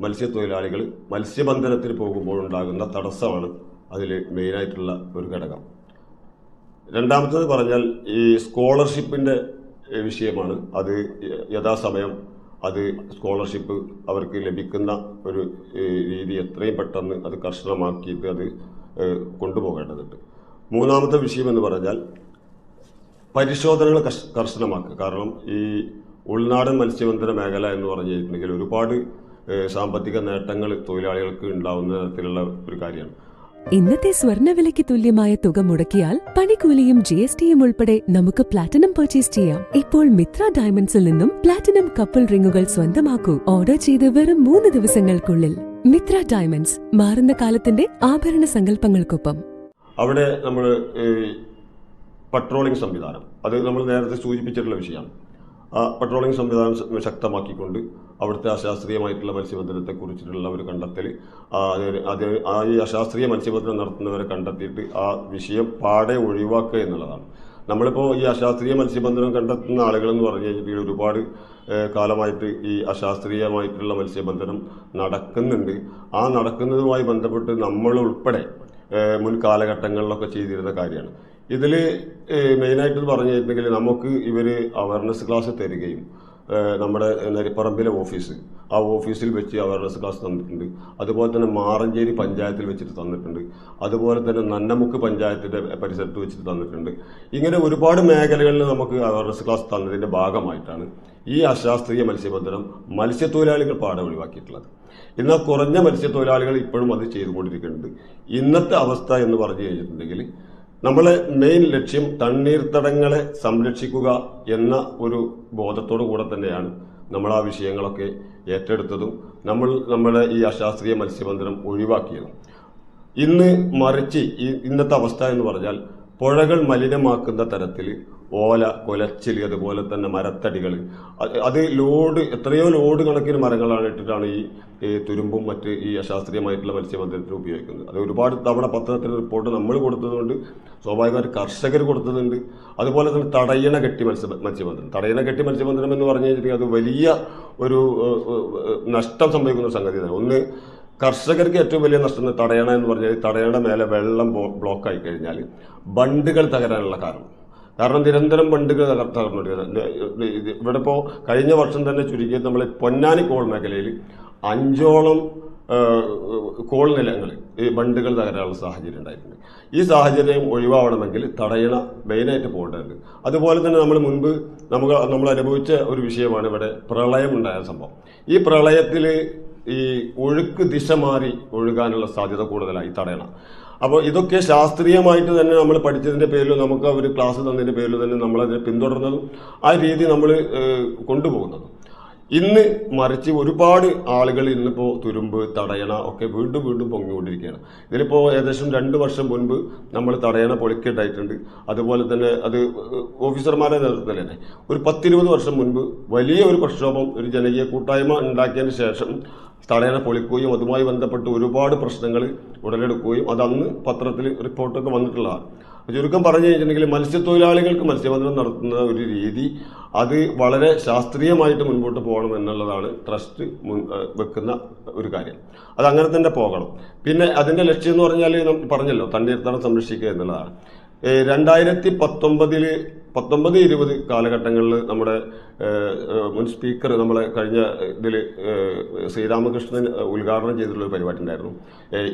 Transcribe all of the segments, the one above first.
മത്സ്യത്തൊഴിലാളികൾ പോകുമ്പോൾ ഉണ്ടാകുന്ന തടസ്സമാണ് അതിൽ മെയിനായിട്ടുള്ള ഒരു ഘടകം. രണ്ടാമത്തേത് പറഞ്ഞാൽ ഈ സ്കോളർഷിപ്പിന്റെ വിഷയമാണ്. അത് യഥാസമയം അത് സ്കോളർഷിപ്പ് അവർക്ക് ലഭിക്കുന്ന ഒരു രീതി എത്രയും പെട്ടെന്ന് അത് കർശനമാക്കിയിട്ട് അത് കൊണ്ടുപോകേണ്ടതുണ്ട്. മൂന്നാമത്തെ വിഷയം എന്ന് പറഞ്ഞാൽ പരിശോധനകൾ കർശ- കർശനമാക്കുക. കാരണം ഈ ഉൾനാടൻ മത്സ്യബന്ധന മേഖല എന്ന് പറഞ്ഞിട്ടുണ്ടെങ്കിൽ ഒരുപാട് സാമ്പത്തിക നേട്ടങ്ങൾ തൊഴിലാളികൾക്ക് ഉണ്ടാവുന്ന തരത്തിലുള്ള ഒരു കാര്യമാണ്. ഇന്നത്തെ സ്വർണവിലയ്ക്ക് തുല്യമായ തുക മുടക്കിയാൽ പണിക്കൂലിയും ജി എസ് ടിയും ഉൾപ്പെടെ നമുക്ക് പ്ലാറ്റിനം പർച്ചേസ് ചെയ്യാം. ഇപ്പോൾ മിത്ര ഡയമണ്ട്സിൽ നിന്നും പ്ലാറ്റിനം കപ്പിൾ റിങ്ങുകൾ സ്വന്തമാക്കൂ. ഓർഡർ ചെയ്ത് വെറും മൂന്ന് ദിവസങ്ങൾക്കുള്ളിൽ. മിത്ര ഡയമണ്ട്സ് മാറുന്ന കാലത്തിന്റെ ആഭരണ സങ്കല്പങ്ങൾക്കൊപ്പം. അവിടെ നമ്മൾ പട്രോളിംഗ് സംവിധാനം. അത് നമ്മൾ നേരത്തെ സൂചിപ്പിച്ചിട്ടുള്ള വിഷയമാണ്. പട്രോളിംഗ് സംവിധാനം ശക്തമാക്കിക്കൊണ്ട് അവിടുത്തെ അശാസ്ത്രീയമായിട്ടുള്ള മത്സ്യബന്ധനത്തെ കുറിച്ചിട്ടുള്ള ഒരു കണ്ടെത്തൽ അത് ആ ഈ അശാസ്ത്രീയ മത്സ്യബന്ധനം നടത്തുന്നവരെ കണ്ടെത്തിയിട്ട് ആ വിഷയം പാടെ ഒഴിവാക്കുക എന്നുള്ളതാണ്. നമ്മളിപ്പോൾ ഈ അശാസ്ത്രീയ മത്സ്യബന്ധനം കണ്ടെത്തുന്ന ആളുകളെന്ന് പറഞ്ഞു കഴിഞ്ഞിട്ടുണ്ടെങ്കിൽ ഒരുപാട് കാലമായിട്ട് ഈ അശാസ്ത്രീയമായിട്ടുള്ള മത്സ്യബന്ധനം നടക്കുന്നുണ്ട്. ആ നടക്കുന്നതുമായി ബന്ധപ്പെട്ട് നമ്മളുൾപ്പെടെ മുൻ കാലഘട്ടങ്ങളിലൊക്കെ ചെയ്തിരുന്ന കാര്യമാണ്. ഇതിൽ മെയിനായിട്ട് പറഞ്ഞു കഴിഞ്ഞിട്ടുണ്ടെങ്കിൽ നമുക്ക് ഇവർ അവയർനെസ് ക്ലാസ് തരികയും നമ്മുടെ നരിപ്പറമ്പിലെ ഓഫീസ്. ആ ഓഫീസിൽ വെച്ച് അവയർനെസ് ക്ലാസ് തന്നിട്ടുണ്ട്. അതുപോലെ തന്നെ മാറഞ്ചേരി പഞ്ചായത്തിൽ വെച്ചിട്ട് തന്നിട്ടുണ്ട്. അതുപോലെ തന്നെ നന്നമുക്ക് പഞ്ചായത്തിന്റെ പരിസരത്ത് വെച്ചിട്ട് തന്നിട്ടുണ്ട്. ഇങ്ങനെ ഒരുപാട് മേഖലകളിൽ നമുക്ക് അവയർനെസ് ക്ലാസ് തന്നതിന്റെ ഭാഗമായിട്ടാണ് ഈ അശാസ്ത്രീയ മത്സ്യബന്ധനം മത്സ്യത്തൊഴിലാളികൾ പാടെ ഒഴിവാക്കിയിട്ടുള്ളത്. എന്നാൽ കുറഞ്ഞ മത്സ്യത്തൊഴിലാളികൾ ഇപ്പോഴും അത് ചെയ്തുകൊണ്ടിരിക്കുന്നുണ്ട്. ഇന്നത്തെ അവസ്ഥ എന്ന് പറഞ്ഞു കഴിഞ്ഞിട്ടുണ്ടെങ്കിൽ നമ്മളെ മെയിൻ ലക്ഷ്യം തണ്ണീർത്തടങ്ങളെ സംരക്ഷിക്കുക എന്ന ഒരു ബോധത്തോടു കൂടെ തന്നെയാണ് നമ്മൾ ആ വിഷയങ്ങളൊക്കെ ഏറ്റെടുത്തതും നമ്മൾ നമ്മുടെ ഈ അശാസ്ത്രീയ മത്സ്യബന്ധനം ഒഴിവാക്കിയതും. ഇന്ന് മറിച്ച് ഇന്നത്തെ അവസ്ഥ എന്ന് പറഞ്ഞാൽ പുഴകൾ മലിനമാക്കുന്ന തരത്തിൽ ഓല കൊലച്ചിലി അതുപോലെ തന്നെ മരത്തടികൾ അത് ലോഡ് എത്രയോ ലോഡ് കണക്കിന് മരങ്ങളാണ് ഇട്ടിട്ടാണ് ഈ തുരുമ്പും മറ്റ് ഈ അശാസ്ത്രീയമായിട്ടുള്ള മത്സ്യബന്ധനത്തിന് ഉപയോഗിക്കുന്നത്. അത് ഒരുപാട് തവണ പത്രത്തിൽ റിപ്പോർട്ട് നമ്മൾ കൊടുത്തതുകൊണ്ട് സ്വാഭാവികമായിട്ട് കർഷകർ കൊടുത്തതുണ്ട്. അതുപോലെ തന്നെ തടയണ കെട്ടി മത്സ്യ മത്സ്യബന്ധനം. തടയണ കെട്ടി മത്സ്യബന്ധനം എന്ന് പറഞ്ഞു കഴിഞ്ഞിട്ടുണ്ടെങ്കിൽ അത് വലിയ ഒരു നഷ്ടം സംഭവിക്കുന്ന ഒരു സംഗതി തന്നെ. ഒന്ന് കർഷകർക്ക് ഏറ്റവും വലിയ നഷ്ടം തടയണ എന്ന് പറഞ്ഞാൽ തടയണ മേലെ വെള്ളം ബ്ലോക്കായി കഴിഞ്ഞാൽ ബണ്ടുകൾ തകരാനുള്ള കാരണം. കാരണം നിരന്തരം ബണ്ടുകൾ തകർ- തകർന്നുകൊണ്ടിരിക്കുന്നത് ഇത് ഇവിടെ ഇപ്പോൾ കഴിഞ്ഞ വർഷം തന്നെ ചുരുക്കിയത് നമ്മൾ പൊന്നാനി കോൾ മേഖലയിൽ അഞ്ചോളം കോൾ നിലങ്ങൾ ഈ ബണ്ടുകൾ തകരാനുള്ള സാഹചര്യം ഉണ്ടായിട്ടുണ്ട്. ഈ സാഹചര്യം ഒഴിവാവണമെങ്കിൽ തടയണ മെയിനായിട്ട് പോകേണ്ടതുണ്ട്. അതുപോലെ തന്നെ നമ്മൾ മുൻപ് നമുക്ക് നമ്മൾ അനുഭവിച്ച ഒരു വിഷയമാണ് ഇവിടെ പ്രളയം ഉണ്ടായ സംഭവം. ഈ പ്രളയത്തിൽ ഈ ഒഴുക്ക് ദിശ മാറി ഒഴുകാനുള്ള സാധ്യത കൂടുതലായി തടയണം. അപ്പോൾ ഇതൊക്കെ ശാസ്ത്രീയമായിട്ട് തന്നെ നമ്മൾ പഠിച്ചതിന്റെ പേരിൽ നമുക്ക് അവർ ക്ലാസ് തന്നതിന്റെ പേരിൽ തന്നെ നമ്മളതിനെ പിന്തുടർന്നതും ആ രീതി നമ്മൾ കൊണ്ടുപോകുന്നതും. ഇന്ന് മറിച്ച് ഒരുപാട് ആളുകൾ ഇന്നിപ്പോൾ തുരുമ്പ് തടയണ ഒക്കെ വീണ്ടും വീണ്ടും പൊങ്ങിക്കൊണ്ടിരിക്കുകയാണ്. ഇതിലിപ്പോൾ ഏകദേശം രണ്ട് വർഷം മുൻപ് നമ്മൾ തടയണ പൊളിക്കേണ്ടായിട്ടുണ്ട് അതുപോലെ തന്നെ അത് ഓഫീസർമാരെ നേതൃത്വത്തിൽ തന്നെ ഒരു പത്തിരുപത് വർഷം മുൻപ് വലിയ ഒരു പ്രക്ഷോഭം ഒരു ജനകീയ കൂട്ടായ്മ ഉണ്ടാക്കിയതിന് ശേഷം തടയണ പൊളിക്കുകയും അതുമായി ബന്ധപ്പെട്ട് ഒരുപാട് പ്രശ്നങ്ങൾ ഉടലെടുക്കുകയും അത് അന്ന് പത്രത്തിൽ റിപ്പോർട്ടൊക്കെ വന്നിട്ടുള്ളതാണ്. ചുരുക്കം പറഞ്ഞു കഴിഞ്ഞിട്ടുണ്ടെങ്കിൽ മത്സ്യത്തൊഴിലാളികൾക്ക് മത്സ്യബന്ധനം നടത്തുന്ന ഒരു രീതി അത് വളരെ ശാസ്ത്രീയമായിട്ട് മുൻപോട്ട് പോകണം എന്നുള്ളതാണ് ട്രസ്റ്റ് മുൻ വെക്കുന്ന ഒരു കാര്യം. അത് അങ്ങനെ തന്നെ പോകണം. പിന്നെ അതിന്റെ ലക്ഷ്യം എന്ന് പറഞ്ഞാൽ പറഞ്ഞല്ലോ തണ്ണീർത്തടം സംരക്ഷിക്കുക എന്നുള്ളതാണ്. രണ്ടായിരത്തി പത്തൊമ്പതിൽ പത്തൊമ്പത് ഇരുപത് കാലഘട്ടങ്ങളിൽ നമ്മുടെ മുൻ സ്പീക്കർ നമ്മളെ കഴിഞ്ഞ ഇതിൽ ശ്രീരാമകൃഷ്ണൻ ഉദ്ഘാടനം ചെയ്തിട്ടുള്ള ഒരു പരിപാടി ഉണ്ടായിരുന്നു.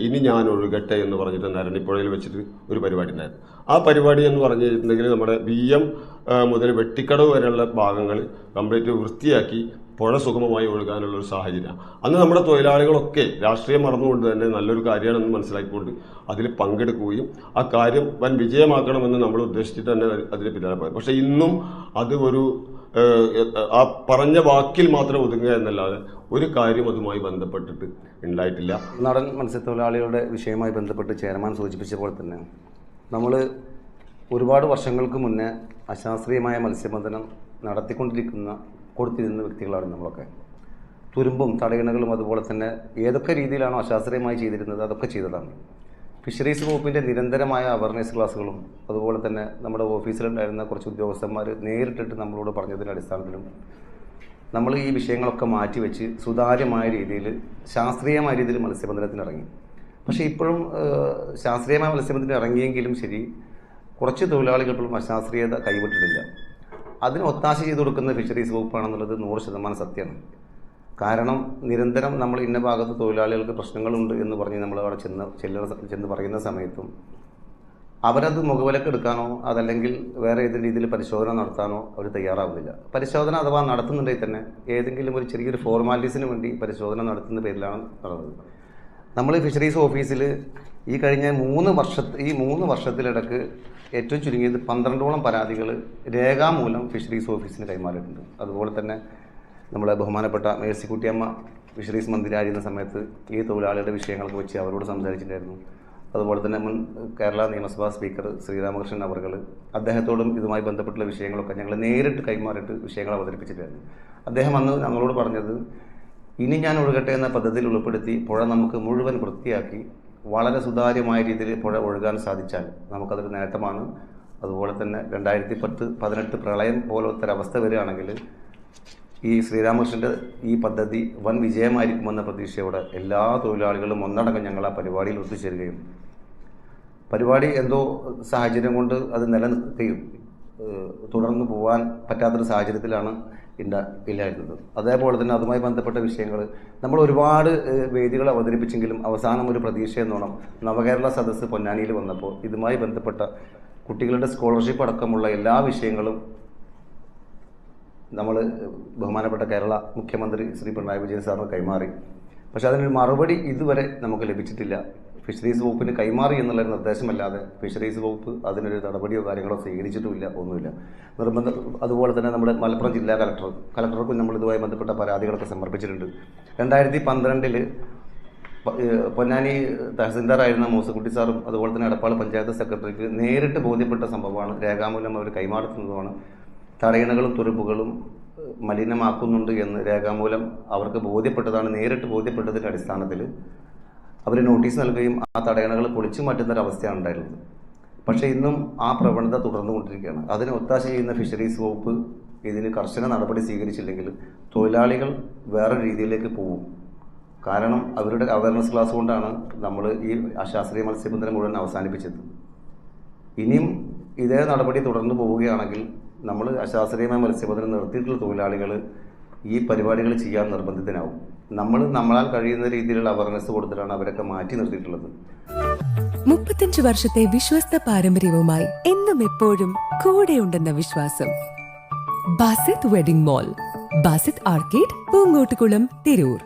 ഇനി ഞാൻ ഒഴുകട്ടെ എന്ന് പറഞ്ഞിട്ട് നരണിപ്പുഴയിൽ വെച്ചിട്ട് ഒരു പരിപാടി ഉണ്ടായിരുന്നു. ആ പരിപാടി എന്ന് പറഞ്ഞിട്ടുണ്ടെങ്കിൽ നമ്മുടെ ബി എം മുതൽ വെട്ടിക്കടവ് വരെയുള്ള ഭാഗങ്ങൾ കംപ്ലീറ്റ് വൃത്തിയാക്കി പുഴ സുഗമമായി ഒഴുകാനുള്ള ഒരു സാഹചര്യം. അന്ന് നമ്മുടെ തൊഴിലാളികളൊക്കെ രാഷ്ട്രീയം മറന്നുകൊണ്ട് തന്നെ നല്ലൊരു കാര്യമാണെന്ന് മനസ്സിലാക്കിക്കൊണ്ട് അതിൽ പങ്കെടുക്കുകയും ആ കാര്യം വൻ വിജയമാക്കണമെന്ന് നമ്മൾ ഉദ്ദേശിച്ചിട്ട് തന്നെ അതിന് പിന്നാലെ പോയത്. പക്ഷെ ഇന്നും അത് ഒരു ആ പറഞ്ഞ വാക്കിൽ മാത്രം ഒതുങ്ങുക എന്നല്ലാതെ ഒരു കാര്യം അതുമായി ബന്ധപ്പെട്ടിട്ട് ഉണ്ടായിട്ടില്ല. നടൻ മത്സ്യത്തൊഴിലാളികളുടെ വിഷയവുമായി ബന്ധപ്പെട്ട് ചെയർമാൻ സൂചിപ്പിച്ച പോലെ തന്നെ നമ്മൾ ഒരുപാട് വർഷങ്ങൾക്ക് മുന്നേ അശാസ്ത്രീയമായ മത്സ്യബന്ധനം നടത്തിക്കൊണ്ടിരിക്കുന്ന കൊടുത്തിരുന്ന വ്യക്തികളാണ് നമ്മളൊക്കെ. തുരുമ്പും തടയണകളും അതുപോലെ തന്നെ ഏതൊക്കെ രീതിയിലാണോ അശാസ്ത്രീയമായി ചെയ്തിരുന്നത് അതൊക്കെ ചെയ്തതാണ്. ഫിഷറീസ് വകുപ്പിന്റെ നിരന്തരമായ അവയർനെസ് ക്ലാസ്സുകളും അതുപോലെ തന്നെ നമ്മുടെ ഓഫീസിലുണ്ടായിരുന്ന കുറച്ച് ഉദ്യോഗസ്ഥന്മാർ നേരിട്ടിട്ട് നമ്മളോട് പറഞ്ഞതിന്റെ അടിസ്ഥാനത്തിലും നമ്മൾ ഈ വിഷയങ്ങളൊക്കെ മാറ്റിവെച്ച് സുതാര്യമായ രീതിയിൽ ശാസ്ത്രീയമായ രീതിയിൽ മത്സ്യബന്ധനത്തിന് ഇറങ്ങി. പക്ഷേ ഇപ്പോഴും ശാസ്ത്രീയമായ മത്സ്യബന്ധനത്തിന് ഇറങ്ങിയെങ്കിലും ശരി കുറച്ച് തൊഴിലാളികൾ ഇപ്പോഴും അശാസ്ത്രീയത കൈവിട്ടിട്ടില്ല. അതിന് ഒത്താശ ചെയ്തു കൊടുക്കുന്ന ഫിഷറീസ് വകുപ്പാണെന്നുള്ളത് നൂറ് ശതമാനം സത്യമാണ്. കാരണം നിരന്തരം നമ്മൾ ഇന്ന ഭാഗത്ത് തൊഴിലാളികൾക്ക് പ്രശ്നങ്ങളുണ്ട് എന്ന് പറഞ്ഞ് നമ്മൾ അവിടെ ചെന്ന് ചെല്ലുന്ന ചെന്ന് പറയുന്ന സമയത്തും അവരത് മുഖവിലക്ക് എടുക്കാനോ അതല്ലെങ്കിൽ വേറെ ഏതെങ്കിലും രീതിയിൽ പരിശോധന നടത്താനോ അവർ തയ്യാറാവുന്നില്ല. പരിശോധന അഥവാ നടത്തുന്നുണ്ടെങ്കിൽ തന്നെ ഏതെങ്കിലും ഒരു ചെറിയൊരു ഫോർമാലിറ്റീസിന് വേണ്ടി പരിശോധന നടത്തുന്ന പേരിലാണ് നടന്നത്. നമ്മൾ ഫിഷറീസ് ഓഫീസിൽ ഈ കഴിഞ്ഞ മൂന്ന് വർഷ ഈ മൂന്ന് വർഷത്തിലിടക്ക് ഏറ്റവും ചുരുങ്ങിയത് പന്ത്രണ്ടോളം പരാതികൾ രേഖാമൂലം ഫിഷറീസ് ഓഫീസിന് കൈമാറിയിട്ടുണ്ട്. അതുപോലെ തന്നെ നമ്മളെ ബഹുമാനപ്പെട്ട മേഴ്സിക്കുട്ടിയമ്മ ഫിഷറീസ് മന്ത്രിയായിരുന്ന സമയത്ത് ഈ തൊഴിലാളികളുടെ വിഷയങ്ങളൊക്കെ വെച്ച് അവരോട് സംസാരിച്ചിട്ടുണ്ടായിരുന്നു. അതുപോലെ തന്നെ മുൻ കേരള നിയമസഭാ സ്പീക്കർ ശ്രീരാമകൃഷ്ണൻ അവർകൾ അദ്ദേഹത്തോടും ഇതുമായി ബന്ധപ്പെട്ടുള്ള വിഷയങ്ങളൊക്കെ ഞങ്ങൾ നേരിട്ട് കൈമാറിയിട്ട് വിഷയങ്ങൾ അവതരിപ്പിച്ചിട്ടായിരുന്നു അദ്ദേഹം അന്ന് ഞങ്ങളോട് പറഞ്ഞത് ഇനി ഞാൻ ഒഴുകട്ടെ എന്ന പദ്ധതിയിൽ ഉൾപ്പെടുത്തി പുഴ നമുക്ക് മുഴുവൻ വൃത്തിയാക്കി വളരെ സുതാര്യമായ രീതിയിൽ പുഴ ഒഴുകാൻ സാധിച്ചാൽ നമുക്കതൊരു നേട്ടമാണ്. അതുപോലെ തന്നെ രണ്ടായിരത്തി പത്ത് പതിനെട്ട് പ്രളയം പോലത്തെ അവസ്ഥ വരികയാണെങ്കിൽ ഈ ശ്രീരാമകൃഷ്ണന്റെ ഈ പദ്ധതി വൻ വിജയമായിരിക്കുമെന്ന പ്രതീക്ഷയോടെ എല്ലാ തൊഴിലാളികളും ഒന്നടങ്കം ഞങ്ങൾ ആ പരിപാടിയിൽ ഒത്തുചേരുകയും. പരിപാടി എന്തോ സാഹചര്യം കൊണ്ട് അത് നിലനിർത്തുകയും ഏഹ് തുടർന്ന് പോകാൻ പറ്റാത്തൊരു സാഹചര്യത്തിലാണ് ഇണ്ട ഇല്ലായിരുന്നത്. അതേപോലെ തന്നെ അതുമായി ബന്ധപ്പെട്ട വിഷയങ്ങൾ നമ്മൾ ഒരുപാട് വേദികൾ അവതരിപ്പിച്ചെങ്കിലും അവസാനം ഒരു പ്രതീക്ഷ എന്നോണം നവകേരള സദസ്സ് പൊന്നാനിയിൽ വന്നപ്പോൾ ഇതുമായി ബന്ധപ്പെട്ട കുട്ടികളുടെ സ്കോളർഷിപ്പ് അടക്കമുള്ള എല്ലാ വിഷയങ്ങളും നമ്മൾ ബഹുമാനപ്പെട്ട കേരള മുഖ്യമന്ത്രി ശ്രീ പിണറായി വിജയൻ സാറിന് കൈമാറി. പക്ഷേ അതിനൊരു മറുപടി ഇതുവരെ നമുക്ക് ലഭിച്ചിട്ടില്ല. ഫിഷറീസ് വകുപ്പിന് കൈമാറി എന്നുള്ള നിർദ്ദേശമല്ലാതെ ഫിഷറീസ് വകുപ്പ് അതിനൊരു നടപടിയോ കാര്യങ്ങളോ സ്വീകരിച്ചിട്ടുമില്ല ഒന്നുമില്ല. നിർബന്ധ അതുപോലെ തന്നെ നമ്മുടെ മലപ്പുറം ജില്ലാ കലക്ടർ കലക്ടർക്കും നമ്മൾ ഇതുമായി ബന്ധപ്പെട്ട പരാതികളൊക്കെ സമർപ്പിച്ചിട്ടുണ്ട്. രണ്ടായിരത്തി പന്ത്രണ്ടിൽ പൊന്നാനി തഹസിൽദാറായിരുന്ന മൂസക്കുട്ടി സാറും അതുപോലെ തന്നെ എടപ്പാൾ പഞ്ചായത്ത് സെക്രട്ടറിക്ക് നേരിട്ട് ബോധ്യപ്പെട്ട സംഭവമാണ്. രേഖാമൂലം അവർ കൈമാറുന്നതുമാണ് തടയണകളും തുരുപ്പുകളും മലിനമാക്കുന്നുണ്ട് എന്ന് രേഖാമൂലം അവർക്ക് ബോധ്യപ്പെട്ടതാണ്. നേരിട്ട് ബോധ്യപ്പെട്ടതിന്റെ അടിസ്ഥാനത്തിൽ അവർ നോട്ടീസ് നൽകുകയും ആ തടയണകൾ പൊളിച്ചു മാറ്റുന്ന ഒരു അവസ്ഥയാണ് ഉണ്ടായിരുന്നത്. പക്ഷേ ഇന്നും ആ പ്രവണത തുടർന്നുകൊണ്ടിരിക്കുകയാണ്. അതിന് ഒത്താശ ചെയ്യുന്ന ഫിഷറീസ് വകുപ്പ് ഇതിന് കർശന നടപടി സ്വീകരിച്ചില്ലെങ്കിൽ തൊഴിലാളികൾ വേറെ രീതിയിലേക്ക് പോകും. കാരണം അവരുടെ അവയർനെസ് ക്ലാസ് കൊണ്ടാണ് നമ്മൾ ഈ അശാസ്ത്രീയ മത്സ്യബന്ധനം മുഴുവൻ അവസാനിപ്പിച്ചത്. ഇനിയും ഇതേ നടപടി തുടർന്നു പോവുകയാണെങ്കിൽ നമ്മൾ അശാസ്ത്രീയമായ മത്സ്യബന്ധനം നിർത്തിയിട്ടുള്ള തൊഴിലാളികൾ ഈ പരിപാടികൾ ചെയ്യാൻ നിർബന്ധിതനാവും. നമ്മൾ നമ്മളാൽ കഴിയുന്ന രീതിയിലുള്ള അവയർനെസ് കൊടുത്തിട്ടാണ് അവരൊക്കെ മാറ്റി നിർത്തിയിട്ടുള്ളത്. മുപ്പത്തഞ്ച് വർഷത്തെ വിശ്വസ്ത പാരമ്പര്യവുമായി എന്നും എപ്പോഴും കൂടെയുണ്ടെന്ന വിശ്വാസം. Basith wedding mall Basith arcade Poonkottukulam Tirur.